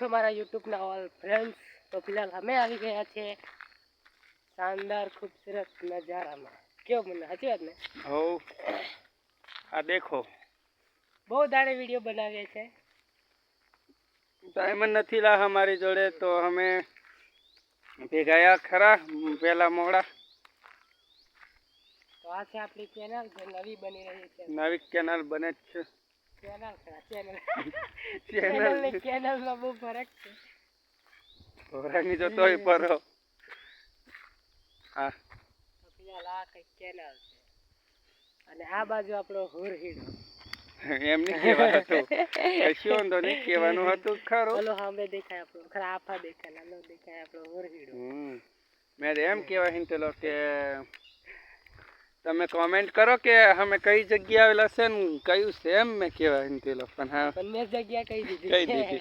છો મારા યુટ્યુબના all friends તો ફિલહાલ અમે આવી ગયા છે શાનદાર ખૂબસૂરત નજારામાં. કેવો મને સાચી વાત ને? હો આ દેખો. બહુ દાડે વીડિયો બનાવીએ છે. ટાઈમ નથી લા અમારી જોડે તો અમે ભેગાયા ખરા પહેલા મોડા. તો આ છે આપણી ચેનલ જે નવી બની રહી છે. નવી ચેનલ બને જ છે. ચેનલ ખરા ચેનલ ચેનલ ચેનલ ને કેનલમાં બહુ ફરક છે. ઘોડાની તો તોય પરો. હા. આ કંઈક કેનલ છે. અને આ બાજુ આપણો હોર હીડો એમ નહીં કહેવા હતું. કશું વાંધો નહીં કહેવાનું હતું ખરું. ઓલો સામે દેખાય આપણો. ખરા આફા દેખાય નાનો દેખાય આપણો હોર હીડો મેં તો એમ કહેવા હિંતેલો કે તમે કોમેન્ટ કરો કે અમે કઈ જગ્યા આવેલા છે ને કયું એમ મેં કહેવા હિંતેલો પણ હા. મેં જગ્યા કઈ દીધી. કઈ દીધી.